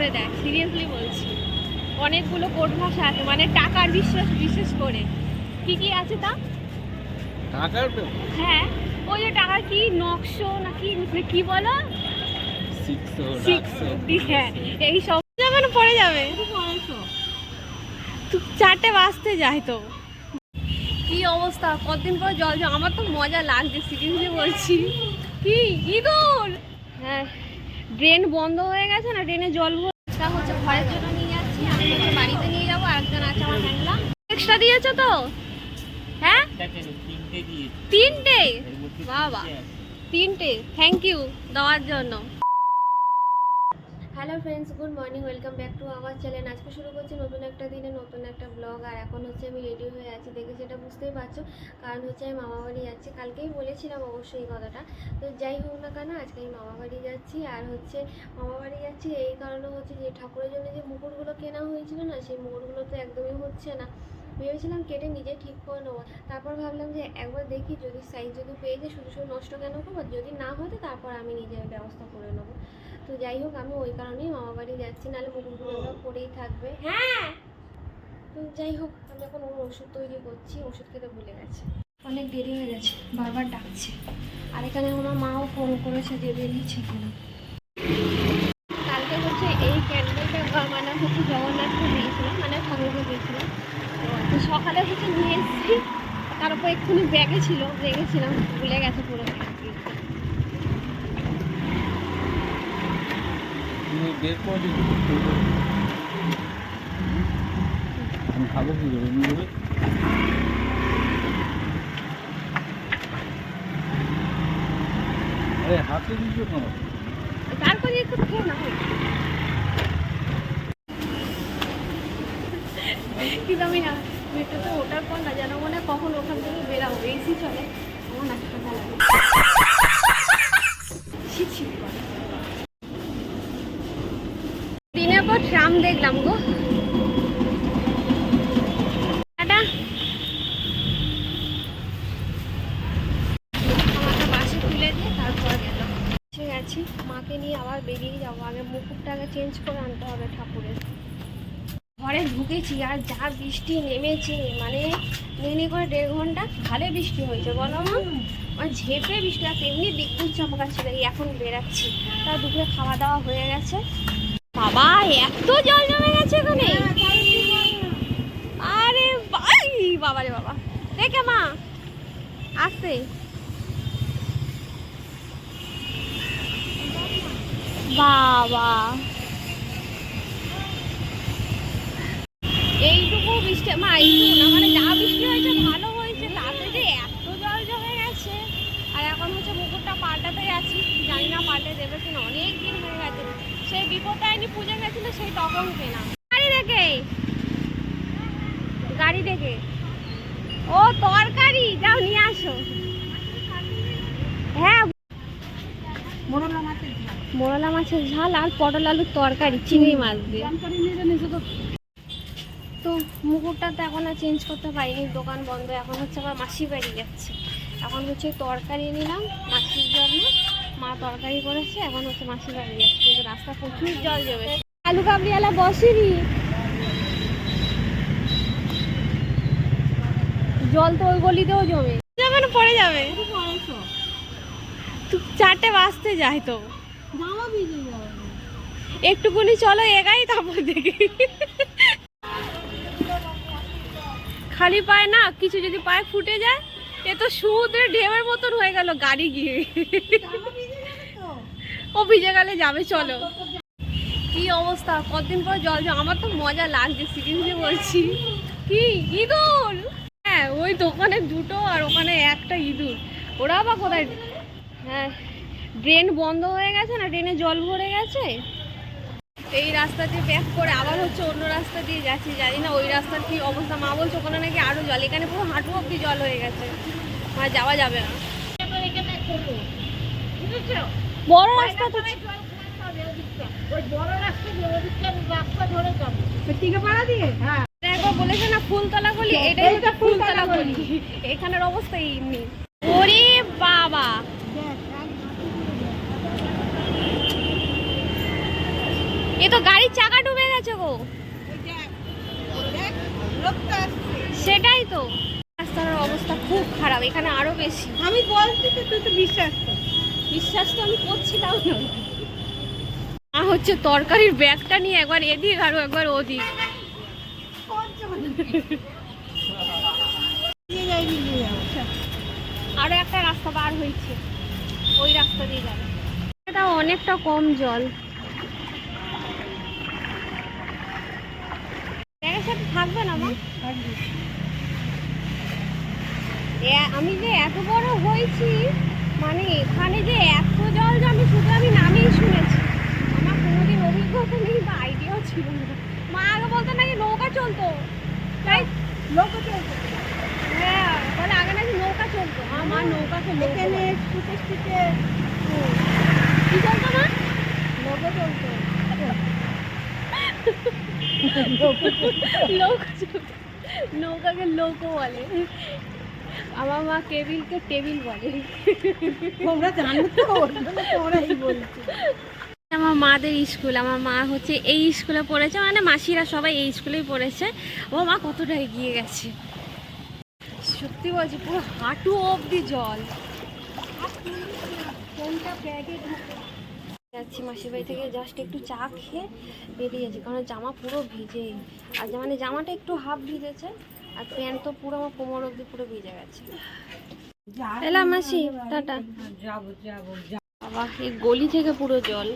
করে দেয় সিরিয়াসলি বলছি। অনেকগুলো কোড ভাষা আছে মানে টাকার বিশ্বাস বিশেষ করে। কি কি আছে তা? টাকার হ্যাঁ ওই যে টাকা কি নকশো নাকি কি বলো? হ্যাঁ এই সব মানে পড়ে যাবে। চারটে বাজতে যায় তো। কি অবস্থা? কতদিন পর জল জল আমার তো মজা লাগছে সিরিয়াসলি বলছি। কি ইঁদুর? হ্যাঁ ড্রেন বন্ধ হয়ে গেছে না ড্রেনে জল ভর্তা হচ্ছে ঘরের জন্য নিয়ে যাচ্ছি আমি হচ্ছে বাড়িতে নিয়ে যাব আরেকজন আছে আমার হ্যান্ডলা এক্সট্রা দিয়েছ তো? হ্যাঁ? তিনটে? বাবা। তিনটে। থ্যাংক ইউ দেওয়ার জন্য। Hello friends good morning welcome back to our channel আজকে শুরু করছি নতুন একটা দিনে নতুন একটা ব্লগ আর এখন হচ্ছে আমি রেডি হয়ে আছি। দেখে সেটা বুঝতেই পারছ, কারণ হচ্ছে আমি মামা বাড়ি যাচ্ছি। কালকেই বলেছিলাম অবশ্যই এই কথাটা। তো যাই হোক না কেন, আজকে আমি মামা বাড়ি যাচ্ছি, আর হচ্ছে মামা বাড়ি যাচ্ছি এই কারণে হচ্ছে যে ঠাকুরের জন্য যে মুকুটগুলো কেনা হয়েছিল না, সেই মুকুটগুলো তো একদমই হচ্ছে না। ভেবেছিলাম কেটে নিজে ঠিক করে নেব। তারপর ভাবলাম যে একবার দেখি, যদি সাইজ যদি পেয়ে যায় শুধু শুধু নষ্ট কেন করব? যদি না হতো, তারপর আমি নিজের ব্যবস্থা করে নেব। তো যাই হোক আমি ওই কারণেই মামা বাড়ি যাচ্ছি নাহলে মুকুটগুলো পরেই থাকবে। হ্যাঁ। তো যাই হোক আমি এখন ওর ওষুধ তৈরি করছি ওষুধ খেতে ভুলে গেছে। অনেক দেরি হয়ে গেছে বারবার ডাকছে। আর এখানে আমার মাও ফোন করেছে যে বেরিয়েছে কিনা। কালকে হচ্ছে এই ক্যান্ডেলটা মানে হচ্ছে জগন্নাথকে দিয়েছিলাম মানে ঠাকুরকে দিয়েছিলাম। তো সকালে হচ্ছে নিয়ে এসেছি তার উপর এক্ষুনি ব্যাগে ছিল রেখেছিলাম ভুলে গেছে পুরো। তুমি বের করে আমি খাব কি করে? করে আরে, হাতে দিচ্ছ কেন আমি পর না যেন মনে কখন ওখান থেকে বেরাবো। এসি চলে। আমার না ঠান্ডা লাগে শীত শীত করে। দিনের পর ট্রাম দেখলাম গো। গেছি, মাকে নিয়ে আবার বেরিয়ে যাব। আগে চেঞ্জ করে আনতে হবে ঠাকুরের। ঘরে ঢুকেছি আর যা বৃষ্টি নেমেছে মানে নেনে করে দেড় ঘণ্টা বৃষ্টি হয়েছে, বলো মানে ঝেপে বৃষ্টি, আর তেমনি বিদ্যুৎ চমকাচ্ছিল এখন বেরাচ্ছি। তা দুপুরে খাওয়া দাওয়া হয়ে গেছে। বাবা এত জল জমে গেছে এখানে। আরে ভাই বাবা রে বাবা। দেখে মা। আসতে। বাবা। এইটুকু বৃষ্টি মা এইটুকু না মানে যা বৃষ্টি হয়েছে ভালো হয়েছে। তাতে যে এত জল জমে গেছে। আর এখন হচ্ছে পুকুরটা পাল্টাতে যাচ্ছি। জানি না পাল্টে দেবে কিনা অনেক দিন হয়ে গেছে। সেই বিপদায়নি পুজো গেছিল সেই তখন কেনা গাড়ি দেখে। গাড়ি দেখে। ও তরকারি? যাও নিয়ে আসো। হ্যাঁ। মোরলা মাছের ঝাল। আর পটল আলুর তরকারি চিংড়ি মাছ দিয়ে। তো মুকুরটা তো এখন আর চেঞ্জ করতে পারিনি দোকান বন্ধ। এখন হচ্ছে আবার মাসি বাড়ি যাচ্ছে। এখন হচ্ছে তরকারি নিলাম মাসির জন্য। মা তরকারি করেছে এখন হচ্ছে মাসি বাড়ি যাচ্ছে কিন্তু রাস্তা প্রচুর জল জমে। আলু কাবড়িওয়ালা বসেনি। জল তো ওই গলিতেও জমে। যাবে না পড়ে যাবে। চারটে বাজতে যায় তো। একটুকুনি চলো এগাই তারপর দেখি। খালি পায়ে না কিছু যদি পায়ে ফুটে যায় এ তো সমুদ্রের ঢেউয়ের মতন হয়ে গেল, গাড়ি গিয়ে। ও ভিজে গেলে যাবে, চলো। কি অবস্থা? কতদিন পর জল আমার তো মজা লাগছে সিরিয়াসলি বলছি। কি? ইঁদুর? হ্যাঁ ওই দোকানে দুটো আর ওখানে একটা ইঁদুর। ওরা আবার কোথায়? হ্যাঁ ড্রেন বন্ধ হয়ে গেছে না? ড্রেনে জল ভরে গেছে? এই রাস্তা দিয়ে ব্যাক করে আবার হচ্ছে অন্য রাস্তা দিয়ে যাচ্ছি জানি না ওই রাস্তার কি অবস্থা। মা বলছে ওখানে নাকি আরও জল এখানে পুরো হাঁটু অব্দি জল হয়ে গেছে। আর যাওয়া যাবে না। বড় রাস্তা তো বলেছে না ফুলতলা গলি? এটাই হচ্ছে ফুলতলা গলি। এখানের অবস্থা এমনি। ওরে বাবা! এ তো গাড়ির চাকা ডুবে গেছে গো। সেটাই তো। রাস্তার অবস্থা খুব খারাপ এখানে আরও বেশি। আমি বলছি তো তুই তো বিশ্বাস বিশ্বাস তো আমি করছিলাম না। মা হচ্ছে তরকারির ব্যাগটা নিয়ে একবার এদিক আর একবার ওদিক। আরও একটা রাস্তা বার হয়েছে। ওই রাস্তা দিয়ে যাবে। এটা অনেকটা কম জল। থাকবে না মা? আমি যে এত বড় হয়েছি মানে এখানে যে এত জল যে আমি শুধু আমি নামেই শুনেছি আমার কোনোদিন অভিজ্ঞতা নেই বা আইডিয়াও ছিল না। মা আগে বলতো নাকি নৌকা চলতো? তাই? লোক চলছে হ্যাঁ বলে আগে নাকি নৌকা চলতো। আমার নৌকা এখানে বলে। ছুটে ছুটে কি চলতো মা? নৌকা চলতো। নৌকাকে নৌকো বলে। আমার মা টেবিলকে টেবিল বলে। তোমরা জানো তোমরাই বলছো। আমার মাদের স্কুল আমার মা হচ্ছে এই স্কুলে পড়েছে মানে মাসিরা সবাই এই স্কুলেই পড়েছে। ও মা কতটা এগিয়ে গেছে। সত্যি বলছি পুরো হাঁটু অবধি জল। কোনটা ব্যাগে যাচ্ছি মাসির বাড়ি থেকে জাস্ট একটু চা খেয়ে বেরিয়ে যাচ্ছি কারণ জামা পুরো ভিজে। আর মানে জামাটা একটু হাফ ভিজেছে আর প্যান্ট তো পুরো আমার কোমর অবধি পুরো ভিজে গেছে। এলাম মাসি টাটা। যাব যাব বাবা এই গলি থেকে পুরো জল।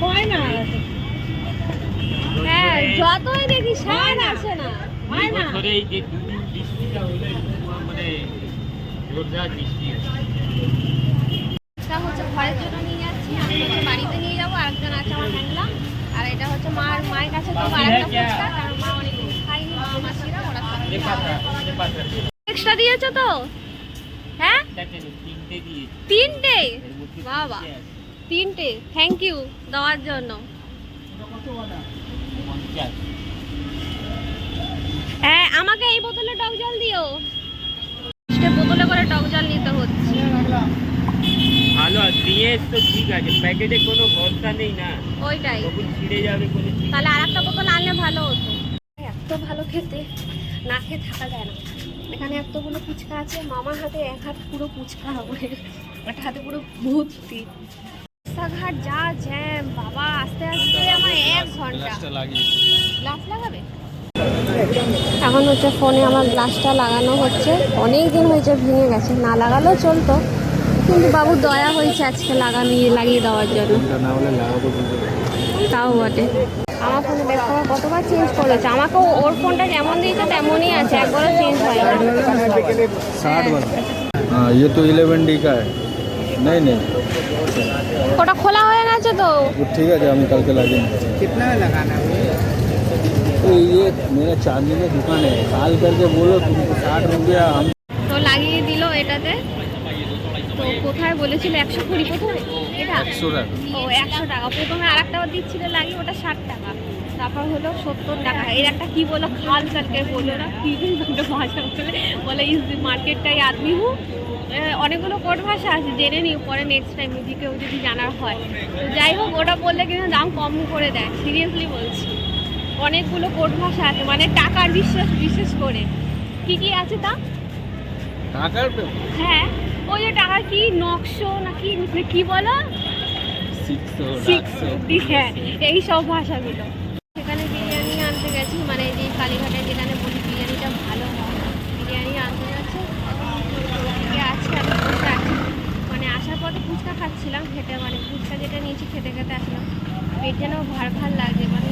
হয় না। হ্যাঁ যতই দেখি সার আসে না। ধরে জন্য নিয়ে যাচ্ছি আমি হচ্ছে বাড়িতে নিয়ে যাব আরেকজন আছে আমার আর এটা হচ্ছে মার মায়ের কাছে এক্সট্রা দিয়েছ তো? হ্যাঁ? তিনটে বাবা তিনটে। থ্যাংক ইউ দেওয়ার জন্য। হ্যাঁ আমাকে এই বোতলে টক জল দিও। বোতলে করে টক জল নিতে হচ্ছে। ভালো দিয়ে তো ঠিক আছে। প্যাকেটে কোনো ভরসা নেই না। ওইটাই। ছিঁড়ে যাবে কোনো তাহলে আর একটা বোতল আনলে ভালো হতো। এত ভালো খেতে না খেয়ে থাকা যায় না। এখানে এতগুলো ফুচকা আছে মামার হাতে এক হাত পুরো ফুচকা হবে একটা হাতে পুরো ভর্তি। রাস্তাঘাট যা জ্যাম বাবা আস্তে আস্তে আমার এক ঘণ্টা। গ্লাস লাগাবে? এখন হচ্ছে ফোনে আমার গ্লাসটা লাগানো হচ্ছে অনেক দিন হয়েছে ভেঙে গেছে না লাগালেও চলতো কিন্তু বাবু দয়া হয়েছে আজকে লাগানো লাগিয়ে দেওয়ার জন্য তাও বটে আমার ফোনে দেখো কতবার চেঞ্জ করেছে আমাকেও ওর ফোনটা যেমন দিয়েছে তেমনই আছে একবারও চেঞ্জ হয় না साठ वाला हाँ ये तो इलेवन डी का है नहीं नहीं ওটা খোলা হয়ে গেছে তো वो ठीक है हम कल के लगे कितना लगाना तो ये मेरा चांदी में दुकान है कॉल करके बोलो तुमको साठ रुपया हम তো লাগিয়ে দিল এটাতে তো কোথায় বলেছিল একশো কুড়ি কোথায় এটা একশো টাকা ও একশো টাকা প্রথমে আর একটা দিচ্ছিল লাগিয়ে ওটা ষাট টাকা তারপর হলো সত্তর টাকা এর একটা কি বলো খাল করকে বলো না কি একটা ভাষা বলে বলে ইস মার্কেটটাই আদমি হু এ, অনেকগুলো কোড ভাষা আছে জেনে নিও পরে নেক্সট টাইম যদি কেউ যদি জানার হয় তো যাই হোক ওটা বললে কিন্তু দাম কম করে দেয় সিরিয়াসলি বলছি অনেকগুলো কোড ভাষা আছে মানে টাকার বিশ্বাস বিশেষ করে। কি কি আছে তা? টাকার হ্যাঁ ওই যে টাকা কি? নকশো নাকি? কি কি বলো? হ্যাঁ এই সব ভাষাগুলো। সেখানে বিরিয়ানি আনতে গেছি মানে এই যে কালীঘাটে যেখানে বলি বিরিয়ানিটা ভালো হয় বিরিয়ানি আনতে এদিকে আছে আমি বসে আছি মানে আসার পথে ফুচকা খাচ্ছিলাম খেতে মানে ফুচকা যেটা নিয়েছি খেতে খেতে আসলাম। পেট যেন ভার ভার লাগে মানে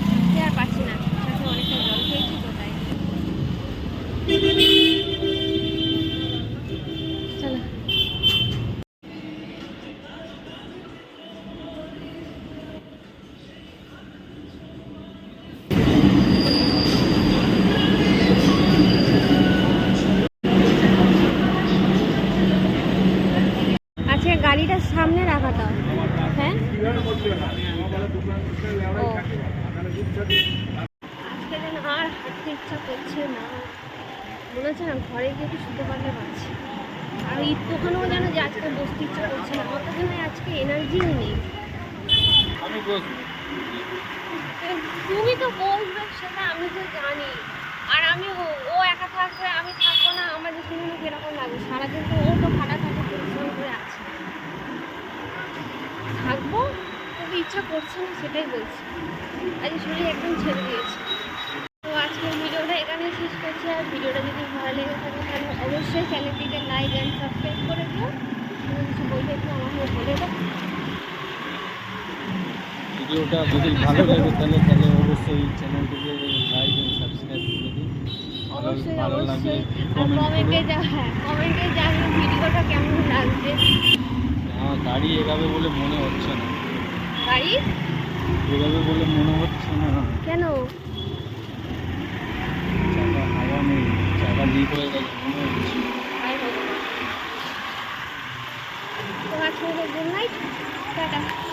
সামনে রাখাটা। হ্যাঁ? আজকে দিন আর হাঁটতে ইচ্ছা করছে না। মনে হচ্ছে না ঘরে গিয়ে একটু শুতে পারলে পারছি আর ঈদ দোকানেও যেন যে আজকে বসতে ইচ্ছা করছে না আমার তো আজকে এনার্জি নেই। তুমি তো বলবে সেটা আমি তো জানি। আর আমি ও একা থাকবে আমি থাকব না আমার যে কীরকম লাগে। সারাদিন তো ও তো খারাপ থাকে। থাকব তবে ইচ্ছা করছে না সেটাই বলছি। আজ শরীর একদম ছেড়ে দিয়েছে। তো আজকের ভিডিওটা এখানে শেষ করছি। আর ভিডিওটা যদি ভালো লেগে থাকে তাহলে অবশ্যই চ্যানেলটিকে লাইক অ্যান্ড সাবস্ক্রাইব করে দিও। কিছু বলবে একটু হয়ে বলে দাও। ভিডিওটা যদি ভালো লাগে তাহলে তাহলে অবশ্যই চ্যানেলটিকে লাইক এন্ড সাবস্ক্রাইব করে দিন অবশ্যই অবশ্যই। আর কমেন্ট হ্যাঁ কমেন্টে জানবে ভিডিওটা কেমন লাগছে। গাড়ি এগাবে বলে মনে হচ্ছে না। গাড়ি? এগাবে বলে মনে হচ্ছে না। কেন? চাকা হাওয়া নেই চাকা লিক হয়ে গেছে মনে হচ্ছে। তোমার আজকে গুড নাইট টাটা।